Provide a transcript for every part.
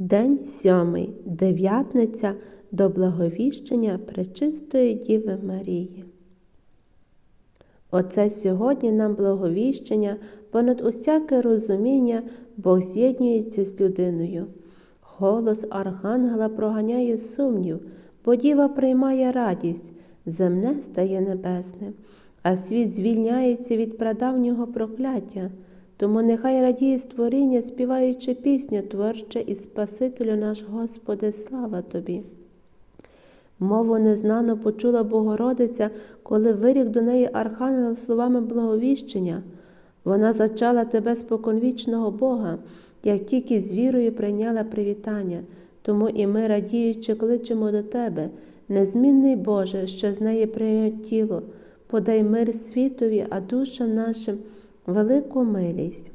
День сьомий, дев'ятниця до благовіщення Пречистої Діви Марії. Оце сьогодні нам благовіщення, понад усяке розуміння Бог з'єднується з людиною. Голос Архангела проганяє сумнів, бо діва приймає радість, земне стає небесним, а світ звільняється від прадавнього прокляття. Тому нехай радіє створіння, співаючи пісню творче і Спасителю наш Господи, слава Тобі. Мову незнано почула Богородиця, коли вирік до неї Архангел словами благовіщення. Вона зачала тебе споконвічного Бога, як тільки з вірою прийняла привітання. Тому і ми, радіючи, кличемо до Тебе, незмінний Боже, що з неї прийняв тіло, подай мир світові, а душам нашим велику милість.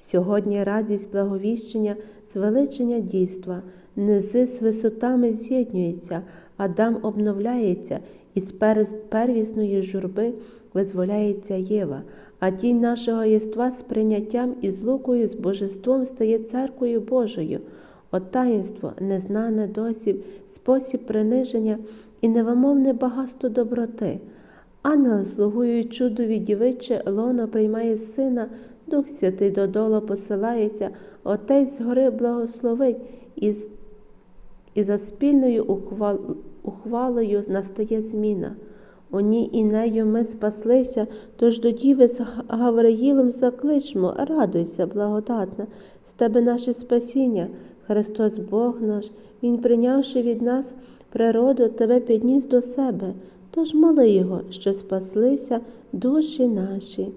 Сьогодні радість благовіщення, звеличення дійства, низи з висотами з'єднуються, Адам обновляється, і з первісної журби визволяється Єва, а тінь нашого єства з прийняттям і злукою з божеством стає церквою Божою. От таїнство, незнане досі, спосіб приниження і невимовне багатство доброти. Ангел, слугуючи чудові дівиче, лоно приймає сина, Дух Святий додолу посилається, Отець з гори благословить, і, і за спільною ухвал, ухвалою настає зміна. У ній і нею ми спаслися, тож до діви з Гавриїлом закличмо, радуйся, благодатна, з тебе наше спасіння, Христос Бог наш, Він, прийнявши від нас природу, тебе підніс до себе. Тож моли Його, що спаслися душі наші.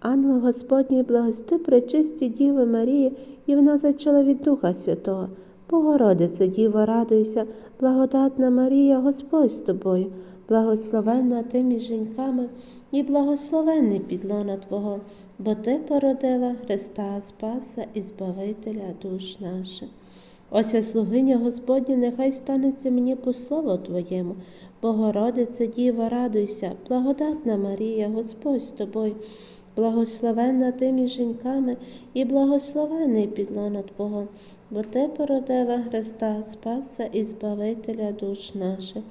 Ангел Господній благости пречисті Діви Марії, і вона зачала від Духа Святого. Богородице, Діво, радуйся, благодатна Марія, Господь з тобою, благословенна ти між жінками і благословенний підлона Твого, бо Ти породила Христа Спаса і Збавителя душ наших. Ось слугиня Господня, нехай станеться мені по слову Твоєму. Богородице, Діва, радуйся, благодатна Марія, Господь з тобою, благословенна ти між жінками і благословений підлона Твого, бо Ти породила Христа, Спаса і Збавителя душ наших.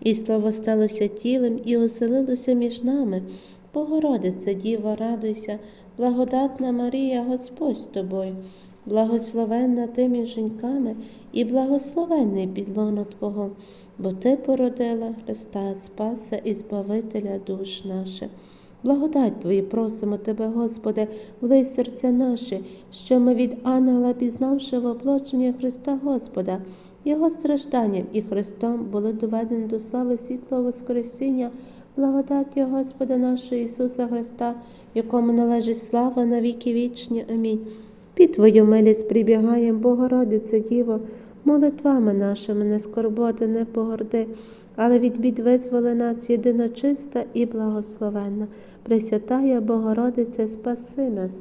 І слово сталося тілем і оселилося між нами. Богородице, Діва, радуйся, благодатна Марія, Господь з тобою. Благословенна ти між жінками і благословенний підлоно Твого, бо Ти породила Христа, Спаса і Збавителя душ наших. Благодать Твої просимо Тебе, Господи, влий серця наші, що ми від ангела, пізнавши воплочення Христа Господа, Його стражданням і Христом були доведені до слави світлого Воскресіння, благодаті Господа нашого Ісуса Христа, якому належить слава на віки вічні. Амінь. Під Твою милість прибігаєм, Богородице Діво, молитвами нашими не скорботи, не погорди, але від бід визволи нас єдиночиста і благословенна. Пресвятая Богородице, спаси нас,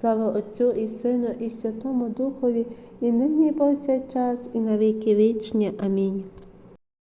слава Отцю і Сину, і Святому Духові, і нині, і повсякчас, і на віки вічні. Амінь.